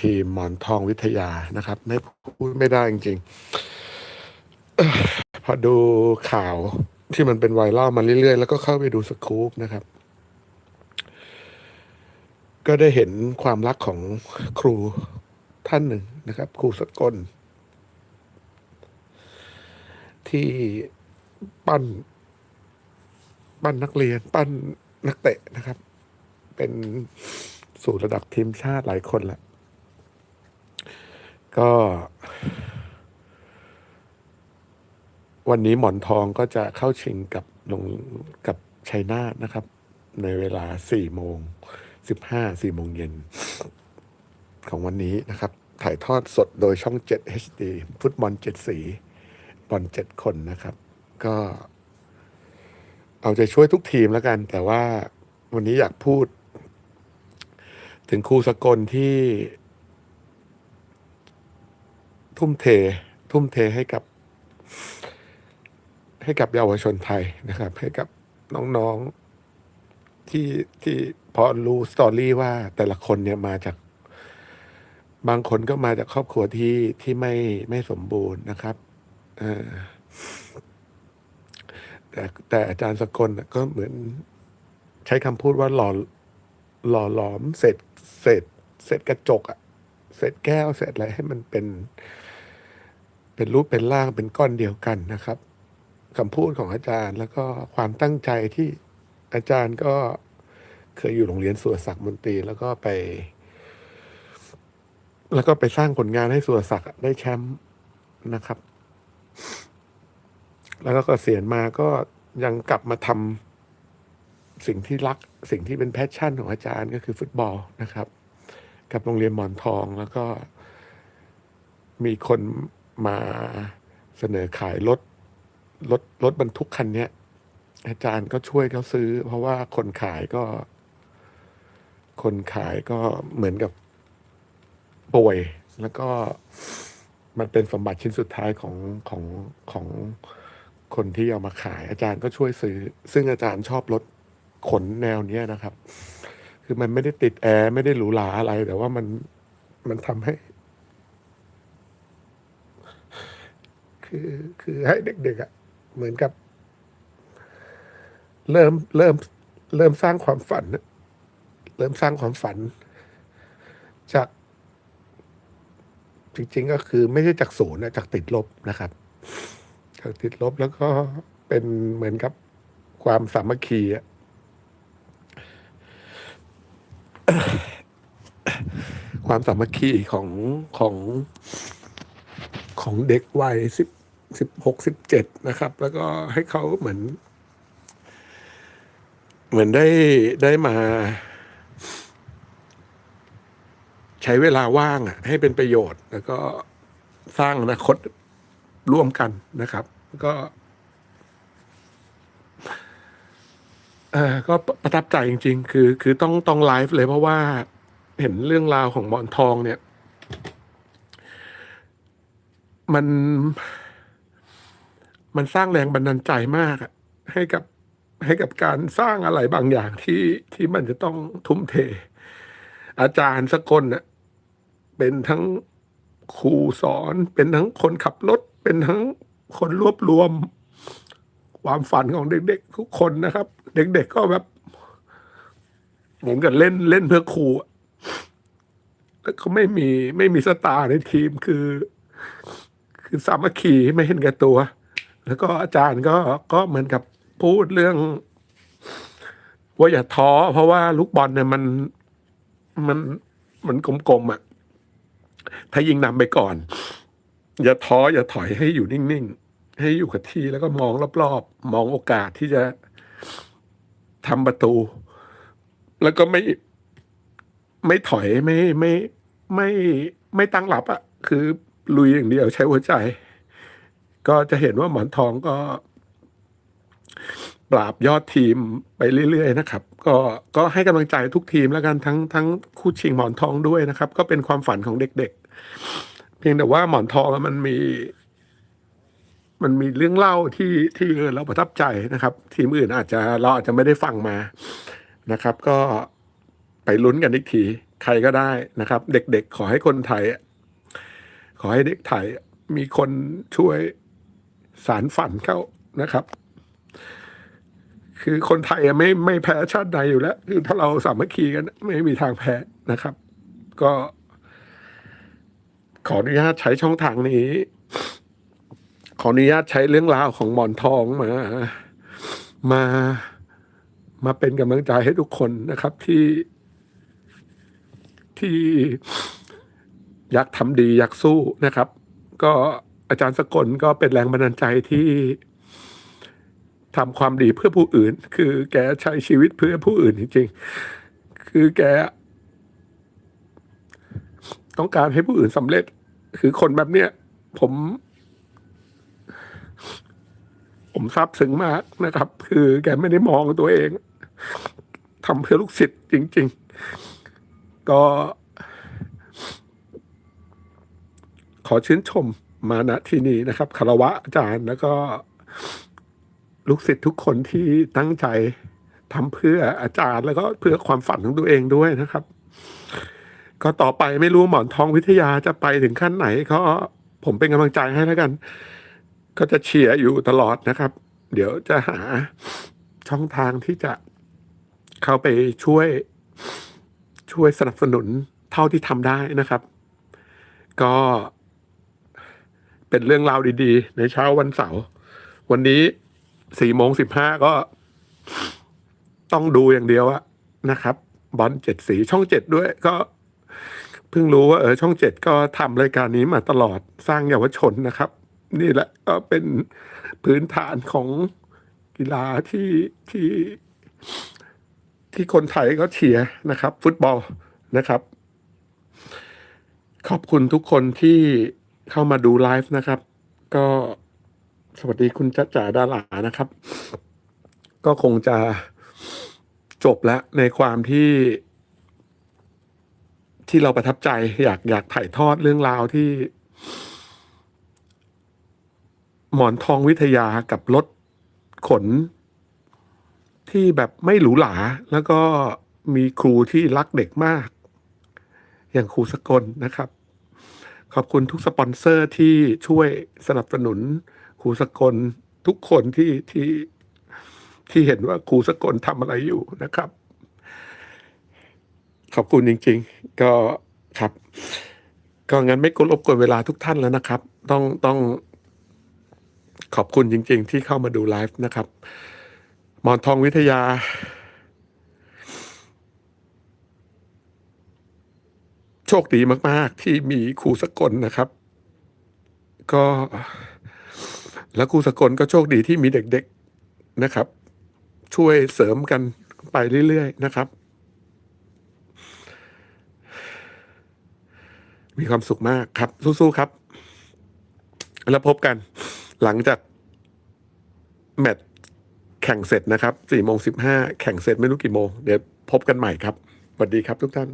ทีมหมอนทองวิทยานะครับ ไม่พูดไม่ได้จริงๆ พอดูข่าวที่มันเป็นไวรัลมาเรื่อยๆ แล้วก็เข้าไปดูสกู๊ปนะครับ ก็ได้เห็นความรักของครูท่านหนึ่งนะครับ ครูสกล ที่ปั้น ปั้นนักเรียน ปั้นนักเตะนะครับ เป็น สู่ระดับทีมชาติหลายคนแหละ ก็ วันนี้หมอนทองก็จะเข้าชิงกับลงกับชัยนาทนะครับ ในเวลาสี่โมงสิบห้าสี่โมงเย็น ของวันนี้นะครับ ถ่ายทอดสดโดยช่อง 7 HD ฟุตบอลเจ็ดสีบอลเจ็ดคนนะครับ ก็ เอาใจช่วยทุกทีมแล้วกัน แต่ว่าวันนี้อยากพูด ถึงครูสกลที่ ทุ่มเท ทุ่มเทให้กับ ให้กับเยาวชนไทยนะครับ ให้กับน้องๆที่ที่พอรู้สตอรี่ว่าแต่ละคนเนี่ยมาจาก บางคนก็มาจากครอบครัวที่ที่ไม่ไม่สมบูรณ์นะครับแต่แต่อาจารย์สกลก็เหมือนใช้คำพูดว่าหล่อ หล่อหลอมเศษเศษเศษกระจกอะเศษแก้วเศษอะไรให้มันเป็น เป็นรูปเป็นร่างเป็นก้อนเดียวกันนะครับคำพูดของอาจารย์ แล้วก็ความตั้งใจที่อาจารย์ก็เคยอยู่โรงเรียนสุรศักดิ์มนตรี แล้วก็ไป แล้วก็ไปสร้างผลงานให้สุรศักดิ์ได้แชมป์นะครับ แล้วก็เกษียณมาก็ยังกลับมาทำ สิ่งที่รักสิ่งที่เป็นแพชชั่นของอาจารย์ก็คือฟุตบอลนะครับ กับโรงเรียนหมอนทองแล้วก็ มีคนมาเสนอขายรถรถรถบรรทุกคันเนี้ยอาจารย์ก็ช่วยเขาซื้อ เพราะว่าคนขายก็ คนขายก็เหมือนกับป่วย แล้วก็มันเป็นสมบัติชิ้นสุดท้ายของของของคนที่เอามาขาย อาจารย์ก็ช่วยซื้อ ซึ่งอาจารย์ชอบรถ ขนแนวเนี้ยนะครับ คือมันไม่ได้ติดแอร์ไม่ได้หรูหราอะไร แต่ว่ามันมันทำให้ คือคือให้เด็กๆอะ่ะ เหมือนกับ เริ่มเริ่ม เริ่มสร้างความฝันน่ะเริ่มสร้างความฝัน จาก จริง ๆ ก็คือไม่ใช่จากศูนย์นะจากติดลบนะครับจากติดลบแล้วก็เป็นเหมือนกับความสามัคคีอะ ความสามัคคีของของของเด็กวัยสิบสิบหกสิบเจ็ดนะครับ แล้วก็ให้เขาเหมือน เหมือนได้ได้มา ใช้เวลาว่างอะ ให้เป็นประโยชน์ แล้วก็สร้างอนาคตร่วมกันนะครับ ก็ เออก็ประทับใจจริง ๆ คือ คือต้องต้องไลฟ์เลยเพราะว่าเห็นเรื่องราวของหมอนทองเนี่ย มัน มันสร้างแรงบันดาลใจมากอะให้กับให้กับการสร้างอะไรบางอย่างที่ที่มันจะต้องทุ่มเท อาจารย์สกลน่ะเป็นทั้งครูสอน เป็นทั้งคนขับรถ เป็นทั้งคนรวบรวม ความฝันของเด็กๆทุกคนนะครับ เด็กๆก็แบบเหมือนกับเล่นเล่นเพื่อครูแล้วเขาไม่มีไม่มีสตาร์ในทีมคือ คือสามัคคีไม่เห็นแก่ตัว แล้วก็อาจารย์ก็ก็เหมือนกับพูดเรื่อง ว่าอย่าท้อ เพราะว่าลูกบอลเนี่ยมันมันมันกลมๆอะ ถ้ายิงนำไปก่อน อย่าท้ออย่าถอยให้อยู่นิ่งๆ ให้อยู่กับที่แล้วก็มองรอบๆ มองโอกาสที่จะทำประตู แล้วก็ไม่ไม่ถอยไม่ไม่ไม่ไม่ตั้งรับอะ่ะคือลุยอย่างเดียวใช้หัวใจ ก็จะเห็นว่าหมอนทองก็ ปราบยอดทีมไปเรื่อยๆนะครับ ก็ก็ให้กำลังใจทุกทีมแล้วกันทั้งทั้งคู่ชิงหมอนทองด้วยนะครับ ก็เป็นความฝันของเด็กๆ เพียงแต่ว่าหมอนทองมันมี มันมีเรื่องเล่าที่ที่เราประทับใจนะครับ ทีมอื่นอาจจะเราอาจจะไม่ได้ฟังมานะครับ ก็ไปลุ้นกันอีกทีใครก็ได้นะครับ เด็กๆ ขอให้คนไทย ขอให้เด็กไทยมีคนช่วยสารฝันเขานะครับ คือคนไทยไม่ไม่แพ้ชาติใดอยู่แล้ว คือถ้าเราสามัคคีกัน ไม่มีทางแพ้นะครับ ก็ ขออนุญาตใช้ช่องทางนี้ ขออนุญาตใช้เรื่องราวของหมอนทองมา มามาเป็นกำลังใจให้ทุกคนนะครับที่ที่อยากทำดีอยากสู้นะครับ ก็อาจารย์สกลก็เป็นแรงบันดาลใจที่ทำความดีเพื่อผู้อื่น คือแกใช้ชีวิตเพื่อผู้อื่นจริงๆ คือแก ต้องการให้ผู้อื่นสำเร็จ คือคนแบบเนี้ยผม ผมซาบซึ้งมากนะครับ คือแกไม่ได้มองตัวเองทำเพื่อลูกศิษย์จริง ๆ ก็ขอชื่นชมมาณที่นี้นะครับคารวะอาจารย์แล้วก็ลูกศิษย์ทุกคนที่ตั้งใจทำเพื่ออาจารย์แล้วก็เพื่อความฝันของตัวเองด้วยนะครับ ก็ต่อไปไม่รู้หมอนทองวิทยาจะไปถึงขั้นไหน ก็ผมเป็นกำลังใจให้แล้วกัน ก็จะเชียร์อยู่ตลอดนะครับ เดี๋ยวจะหาช่องทางที่จะเข้าไปช่วยช่วยสนับสนุนเท่าที่ทำได้นะครับ ก็เป็นเรื่องราวดีๆ ในเช้าวันเสาร์วันนี้สี่โมงสิบห้าก็ต้องดูอย่างเดียวอะนะครับ บอลเจ็ดสีช่องเจ็ดด้วยก็เพิ่งรู้ว่าเออช่องเจ็ดก็ทำรายการนี้มาตลอดสร้างเยาวชนนะครับ นี่แหละก็เป็นพื้นฐานของกีฬาที่ที่ที่คนไทยก็เชียร์นะครับ ฟุตบอลนะครับ ขอบคุณทุกคนที่เข้ามาดูไลฟ์นะครับ ก็สวัสดีคุณจัจจ่าดารานะครับ ก็คงจะจบแล้วในความที่ ที่เราประทับใจอยากอยากถ่ายทอดเรื่องราวที่ หมอนทองวิทยากับรถขน ที่แบบไม่หรูหราแล้วก็มีครูที่รักเด็กมาก อย่างครูสกลนะครับ ขอบคุณทุกสปอนเซอร์ที่ช่วยสนับสนุนครูสกลทุกคนที่ที่ที่เห็นว่าครูสกลทำอะไรอยู่นะครับ ขอบคุณจริง ๆ ก็ครับ ก็งั้นไม่กดรบกวนเวลาทุกท่านแล้วนะครับ ต้องต้อง ขอบคุณจริง ๆ ที่เข้ามาดูไลฟ์นะครับ หมอนทองวิทยา โชคดีมาก ๆ ที่มีครูสกลนะครับ ก็แล้วครูสกลก็โชคดีที่มีเด็ก ๆนะครับ ช่วยเสริมกันไปเรื่อย ๆ นะครับ มีความสุขมากครับ สู้ ๆ ครับ แล้วพบกัน หลังจากแมตช์แข่งเสร็จนะครับสี่โมงสิบห้าแข่งเสร็จไม่รู้กี่โมง เดี๋ยวพบกันใหม่ครับสวัสดีครับทุกท่าน